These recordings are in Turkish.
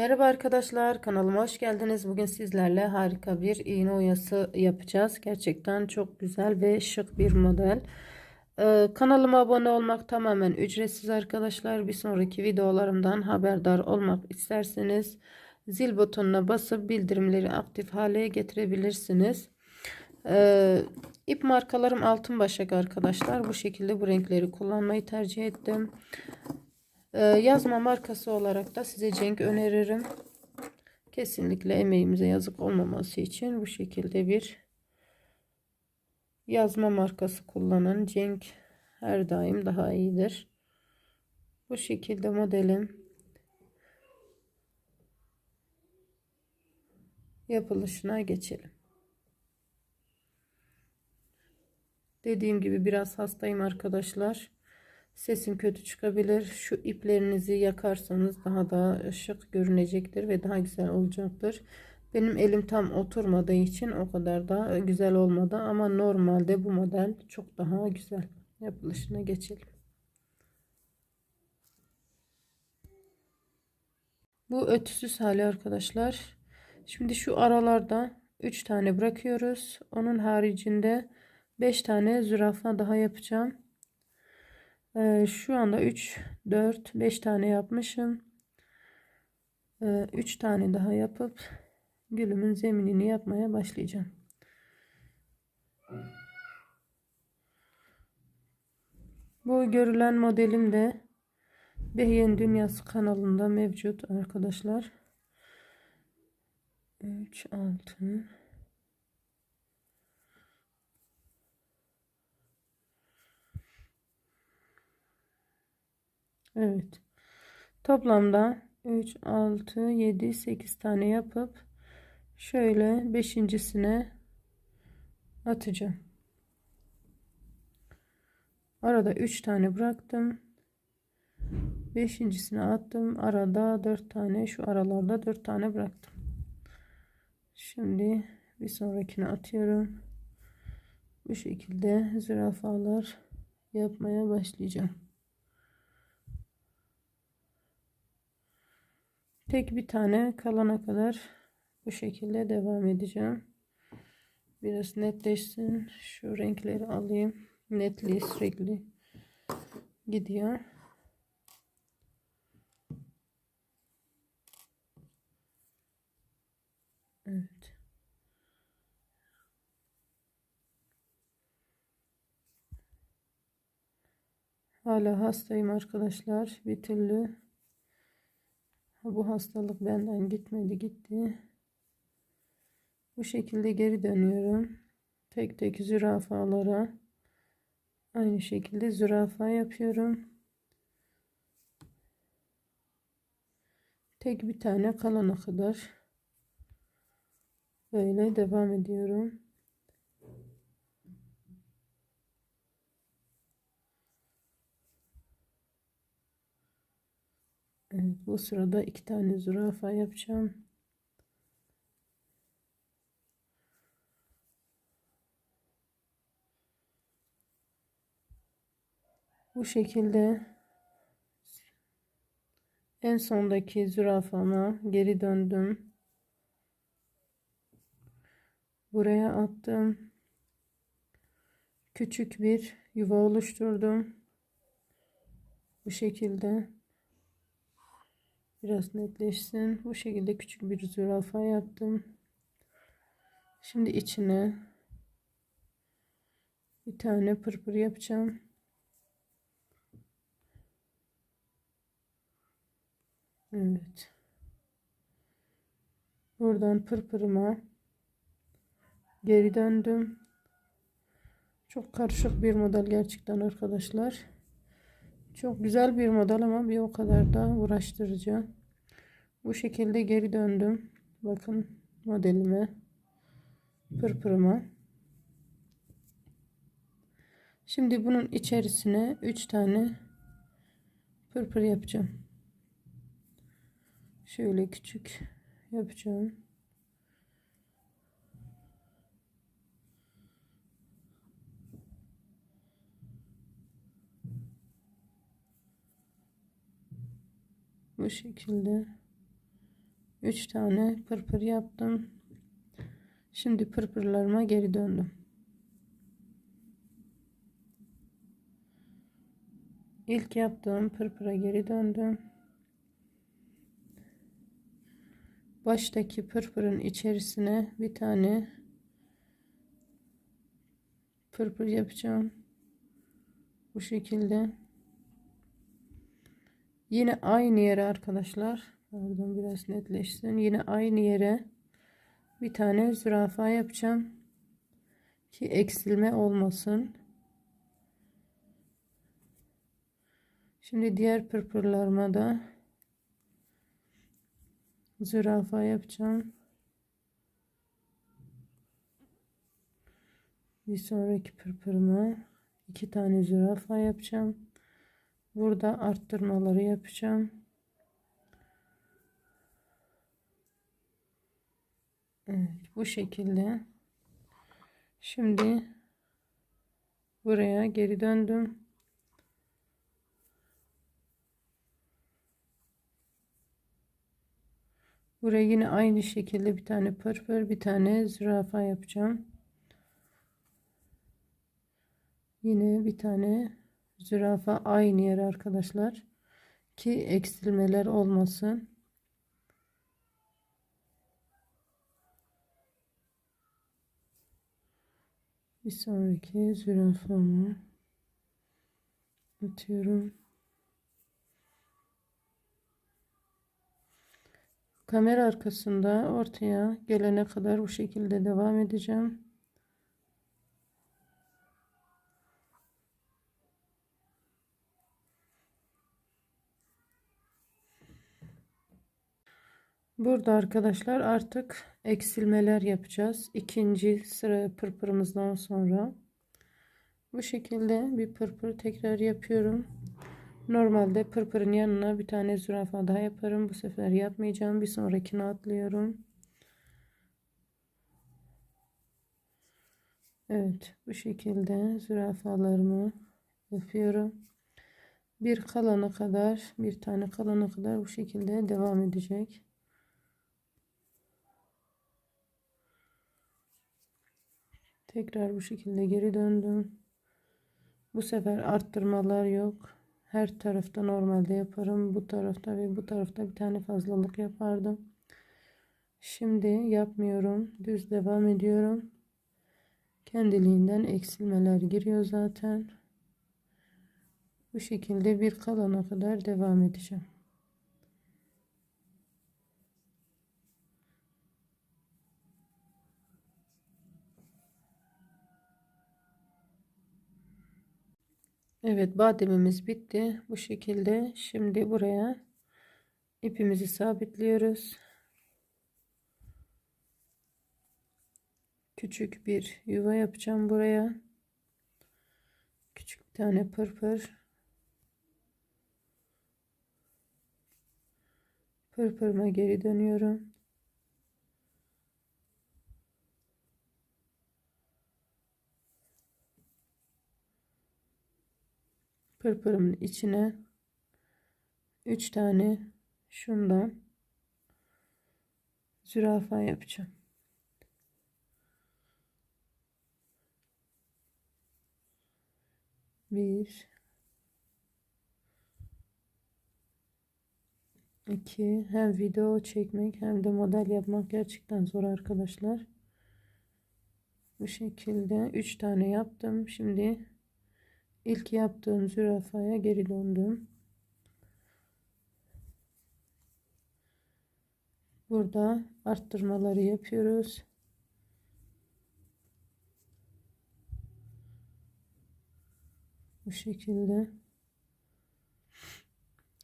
Merhaba arkadaşlar kanalıma hoş geldiniz. Bugün sizlerle harika bir iğne oyası yapacağız. Gerçekten çok güzel ve şık bir model. Ee, kanalıma abone olmak tamamen ücretsiz arkadaşlar. Bir sonraki videolarımdan haberdar olmak isterseniz zil butonuna basıp bildirimleri aktif hale getirebilirsiniz. Ee, ip markalarım altın başak arkadaşlar. Bu şekilde bu renkleri kullanmayı tercih ettim. Ee, yazma markası olarak da size Cenk öneririm. Kesinlikle emeğimize yazık olmaması için bu şekilde bir yazma markası kullanın. Cenk her daim daha iyidir. Bu şekilde modelim yapılışına geçelim. Dediğim gibi biraz hastayım arkadaşlar. Sesim kötü çıkabilir. Şu iplerinizi yakarsanız daha da şık görünecektir ve daha güzel olacaktır. Benim elim tam oturmadığı için o kadar da güzel olmadı ama normalde bu model çok daha güzel. Yapılışına geçelim. Bu ötüsüz hali arkadaşlar. Şimdi şu aralarda 3 tane bırakıyoruz. Onun haricinde 5 tane zürafa daha yapacağım. Ee, şu anda 3, 4, 5 tane yapmışım. Ee, 3 tane daha yapıp gülümün zeminini yapmaya başlayacağım. Bu görülen modelim de Behiyen Dünyası kanalında mevcut arkadaşlar. 3, 6, Evet. Toplamda 3, 6, 7, 8 tane yapıp şöyle beşincisine atacağım. Arada 3 tane bıraktım. Beşincisine attım. Arada 4 tane şu aralarda 4 tane bıraktım. Şimdi bir sonrakine atıyorum. Bu şekilde zürafalar yapmaya başlayacağım. Tek bir tane kalana kadar bu şekilde devam edeceğim. Biraz netleşsin. Şu renkleri alayım. Netliği sürekli gidiyor. Evet. Hala hastayım arkadaşlar. Bir türlü bu hastalık benden gitmedi gitti. Bu şekilde geri dönüyorum. Tek tek zürafalara aynı şekilde zürafa yapıyorum. Tek bir tane kalana kadar böyle devam ediyorum. Evet bu sırada iki tane zürafa yapacağım. Bu şekilde en sondaki zürafama geri döndüm. Buraya attım. Küçük bir yuva oluşturdum. Bu şekilde. Biraz netleşsin. Bu şekilde küçük bir zürafa yaptım. Şimdi içine bir tane pırpır yapacağım. Evet. Buradan pırpırıma geri döndüm. Çok karışık bir model gerçekten arkadaşlar. Çok güzel bir model ama bir o kadar da uğraştırıcı. Bu şekilde geri döndüm. Bakın modelime. Pırpırıma. Şimdi bunun içerisine 3 tane pırpır yapacağım. Şöyle küçük yapacağım. Bu şekilde. 3 tane pırpır yaptım. Şimdi pırpırlarıma geri döndüm. İlk yaptığım pırpıra geri döndüm. Baştaki pırpırın içerisine bir tane pırpır yapacağım. Bu şekilde. Yine aynı yere arkadaşlar. Pardon biraz netleşsin. Yine aynı yere bir tane zürafa yapacağım. Ki eksilme olmasın. Şimdi diğer pırpırlarıma da zürafa yapacağım. Bir sonraki pırpırıma iki tane zürafa yapacağım. Burada arttırmaları yapacağım. Evet bu şekilde. Şimdi buraya geri döndüm. Buraya yine aynı şekilde bir tane pırpır, bir tane zürafa yapacağım. Yine bir tane zürafa aynı yer arkadaşlar. Ki eksilmeler olmasın. Bir sonraki zürafamı atıyorum. Kamera arkasında ortaya gelene kadar bu şekilde devam edeceğim. Burada arkadaşlar artık eksilmeler yapacağız. İkinci sıra pırpırımızdan sonra. Bu şekilde bir pırpır tekrar yapıyorum. Normalde pırpırın yanına bir tane zürafa daha yaparım. Bu sefer yapmayacağım. Bir sonrakine atlıyorum. Evet bu şekilde zürafalarımı yapıyorum. Bir kalana kadar bir tane kalana kadar bu şekilde devam edecek. Tekrar bu şekilde geri döndüm. Bu sefer arttırmalar yok. Her tarafta normalde yaparım. Bu tarafta ve bu tarafta bir tane fazlalık yapardım. Şimdi yapmıyorum. Düz devam ediyorum. Kendiliğinden eksilmeler giriyor zaten. Bu şekilde bir kalana kadar devam edeceğim. Evet bademimiz bitti. Bu şekilde şimdi buraya ipimizi sabitliyoruz. Küçük bir yuva yapacağım buraya. Küçük bir tane pırpır. Pırpırıma geri dönüyorum. Pırpırımın içine 3 tane şundan zürafa yapacağım. Bir, iki, hem video çekmek hem de model yapmak gerçekten zor arkadaşlar. Bu şekilde üç tane yaptım. Şimdi ilk yaptığım zürafaya geri döndüm. Burada arttırmaları yapıyoruz. Bu şekilde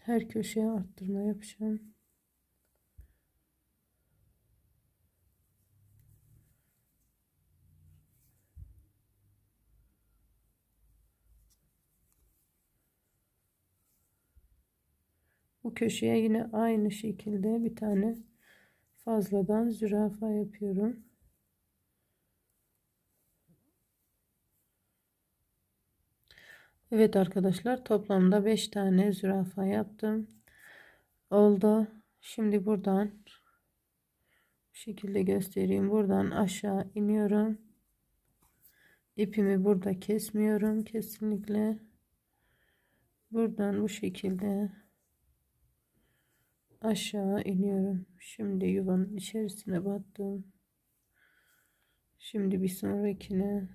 her köşeye arttırma yapacağım. Bu köşeye yine aynı şekilde bir tane fazladan zürafa yapıyorum. Evet arkadaşlar toplamda 5 tane zürafa yaptım. Oldu. Şimdi buradan Bu şekilde göstereyim. Buradan aşağı iniyorum. İpimi burada kesmiyorum kesinlikle. Buradan bu şekilde aşağı iniyorum. Şimdi yuvanın içerisine battım. Şimdi bir sonrakine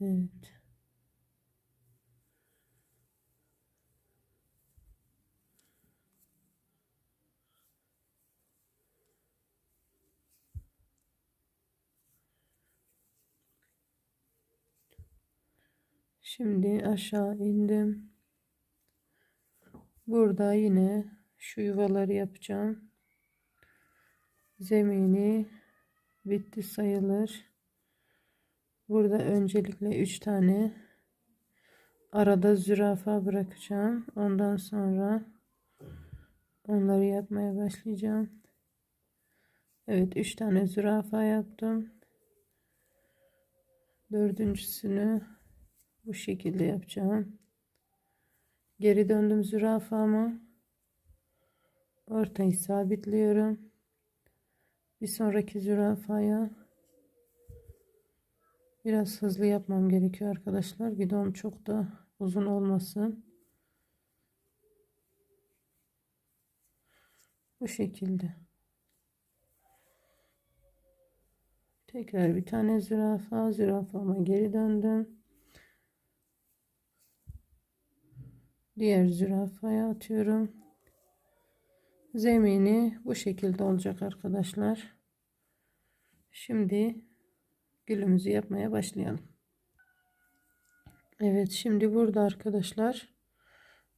Evet. Şimdi aşağı indim. Burada yine şu yuvaları yapacağım. Zemini bitti sayılır. Burada öncelikle 3 tane arada zürafa bırakacağım. Ondan sonra onları yapmaya başlayacağım. Evet 3 tane zürafa yaptım. Dördüncüsünü bu şekilde yapacağım. Geri döndüm zürafamı. Ortayı sabitliyorum. Bir sonraki zürafaya biraz hızlı yapmam gerekiyor arkadaşlar. Videom çok da uzun olmasın. Bu şekilde. Tekrar bir tane zürafa, zürafama geri döndüm. Diğer zürafaya atıyorum. Zemini bu şekilde olacak arkadaşlar. Şimdi gülümüzü yapmaya başlayalım. Evet şimdi burada arkadaşlar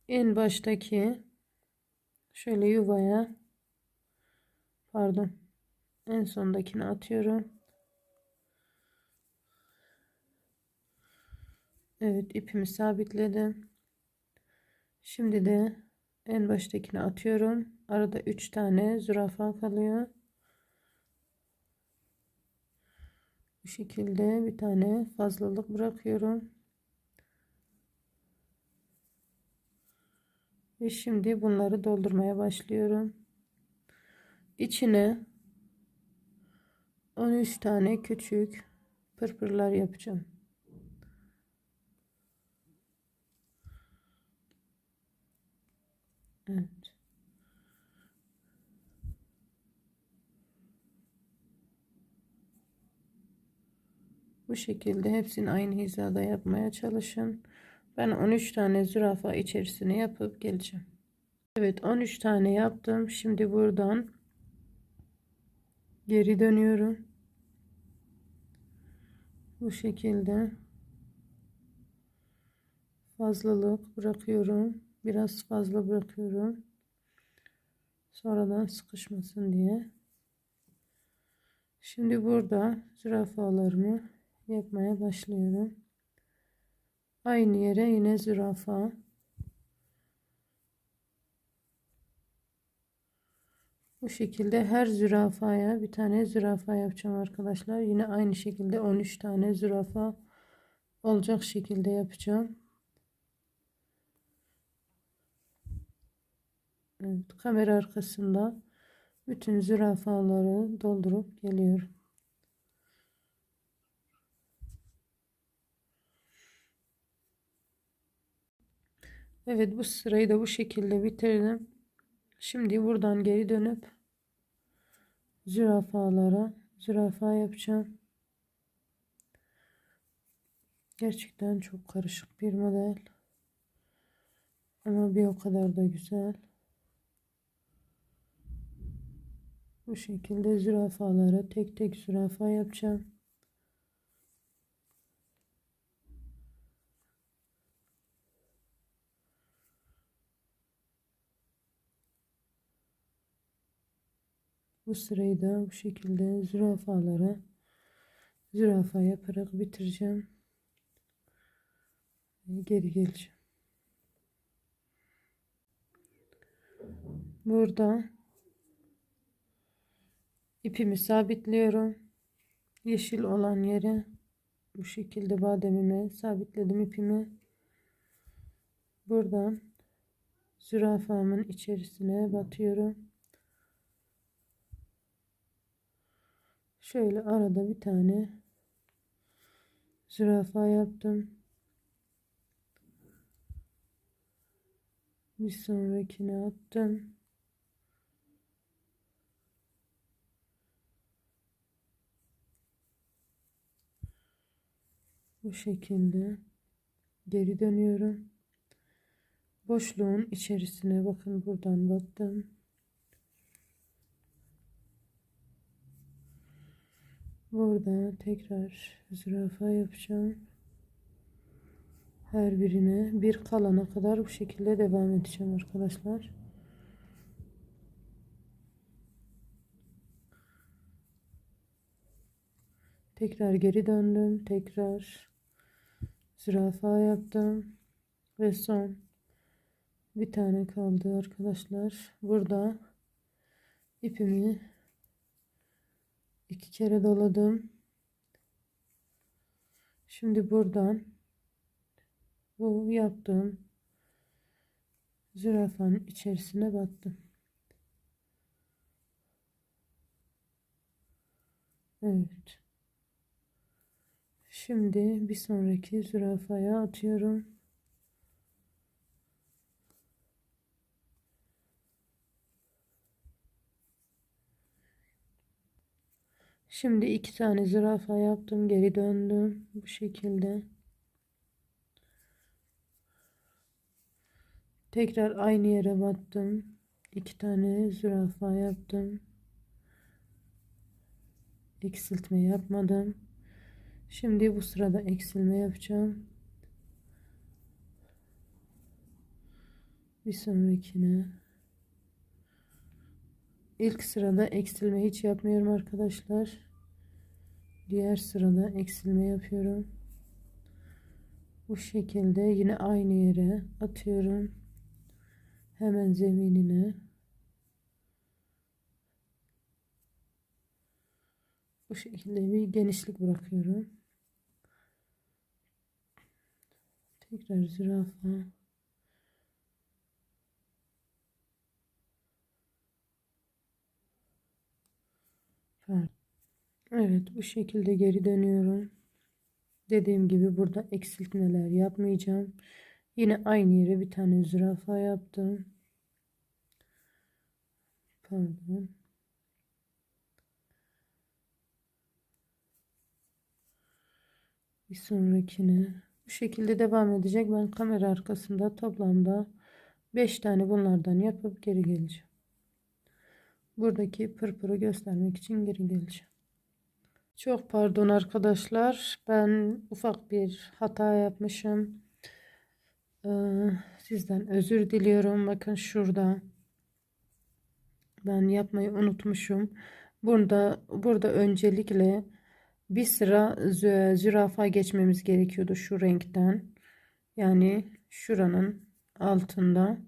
en baştaki şöyle yuvaya pardon en sondakini atıyorum. Evet ipimi sabitledim. Şimdi de en baştakini atıyorum. Arada 3 tane zürafa kalıyor. Bu şekilde bir tane fazlalık bırakıyorum. Ve şimdi bunları doldurmaya başlıyorum. İçine 13 tane küçük pırpırlar yapacağım. Evet. Bu şekilde hepsini aynı hizada yapmaya çalışın. Ben 13 tane zürafa içerisine yapıp geleceğim. Evet 13 tane yaptım. Şimdi buradan geri dönüyorum. Bu şekilde fazlalık bırakıyorum. Biraz fazla bırakıyorum. Sonradan sıkışmasın diye. Şimdi burada zürafalarımı yapmaya başlıyorum. Aynı yere yine zürafa. Bu şekilde her zürafaya bir tane zürafa yapacağım arkadaşlar. Yine aynı şekilde 13 tane zürafa olacak şekilde yapacağım. Evet, kamera arkasında bütün zürafaları doldurup geliyorum. Evet bu sırayı da bu şekilde bitirdim. Şimdi buradan geri dönüp zürafalara zürafa yapacağım. Gerçekten çok karışık bir model. Ama bir o kadar da güzel. Bu şekilde zürafalara tek tek zürafa yapacağım. Bu sırayı da bu şekilde zürafalara zürafa yaparak bitireceğim. Geri geleceğim. Burada ipimi sabitliyorum. Yeşil olan yere bu şekilde bademime sabitledim ipimi. Buradan zürafamın içerisine batıyorum. Şöyle arada bir tane zürafa yaptım. Bir sonrakine attım. Bu şekilde geri dönüyorum. Boşluğun içerisine bakın buradan battım. Burada tekrar zürafa yapacağım. Her birine bir kalana kadar bu şekilde devam edeceğim arkadaşlar. Tekrar geri döndüm. Tekrar zürafa yaptım. Ve son bir tane kaldı arkadaşlar. Burada ipimi iki kere doladım. Şimdi buradan bu yaptığım zürafanın içerisine battım. Evet. Şimdi bir sonraki zürafaya atıyorum. Şimdi iki tane zürafa yaptım. Geri döndüm. Bu şekilde. Tekrar aynı yere battım. İki tane zürafa yaptım. Eksiltme yapmadım. Şimdi bu sırada eksilme yapacağım. Bir sonrakine. İlk sırada eksilme hiç yapmıyorum arkadaşlar. Diğer sırada eksilme yapıyorum. Bu şekilde yine aynı yere atıyorum. Hemen zeminine. Bu şekilde bir genişlik bırakıyorum. Tekrar zürafa. Evet bu şekilde geri dönüyorum. Dediğim gibi burada eksiltmeler yapmayacağım. Yine aynı yere bir tane zürafa yaptım. Pardon. Bir sonrakine bu şekilde devam edecek. Ben kamera arkasında toplamda 5 tane bunlardan yapıp geri geleceğim. Buradaki pırpırı göstermek için geri geleceğim. Çok pardon arkadaşlar. Ben ufak bir hata yapmışım. Ee, sizden özür diliyorum. Bakın şurada. Ben yapmayı unutmuşum. Burada burada öncelikle bir sıra zürafa geçmemiz gerekiyordu şu renkten. Yani şuranın altında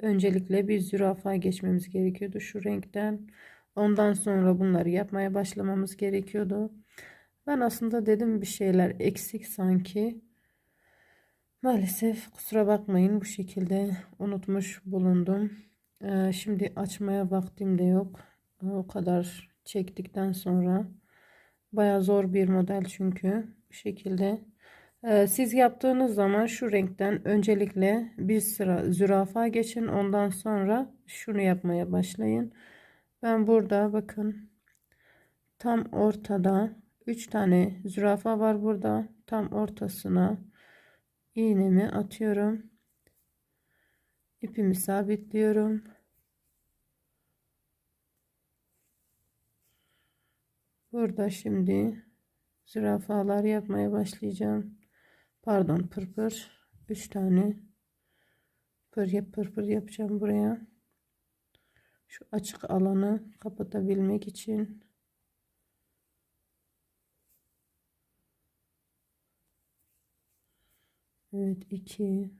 öncelikle bir zürafa geçmemiz gerekiyordu şu renkten. Ondan sonra bunları yapmaya başlamamız gerekiyordu. Ben aslında dedim bir şeyler eksik sanki. Maalesef kusura bakmayın bu şekilde unutmuş bulundum. Ee, şimdi açmaya vaktim de yok. O kadar çektikten sonra. Baya zor bir model çünkü. Bu şekilde. Ee, siz yaptığınız zaman şu renkten öncelikle bir sıra zürafa geçin. Ondan sonra şunu yapmaya başlayın. Ben burada bakın tam ortada 3 tane zürafa var burada. Tam ortasına iğnemi atıyorum. İpimi sabitliyorum. Burada şimdi zürafalar yapmaya başlayacağım. Pardon pırpır. 3 tane pır pırpır yapacağım buraya şu açık alanı kapatabilmek için Evet 2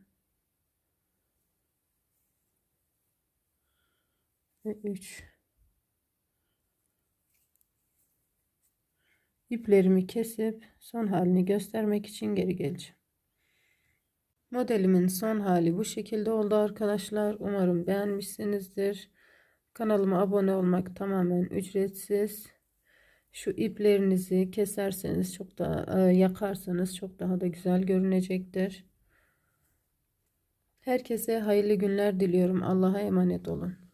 ve 3 iplerimi kesip son halini göstermek için geri geleceğim. Modelimin son hali bu şekilde oldu arkadaşlar. Umarım beğenmişsinizdir. Kanalıma abone olmak tamamen ücretsiz. Şu iplerinizi keserseniz çok daha e, yakarsanız çok daha da güzel görünecektir. Herkese hayırlı günler diliyorum. Allah'a emanet olun.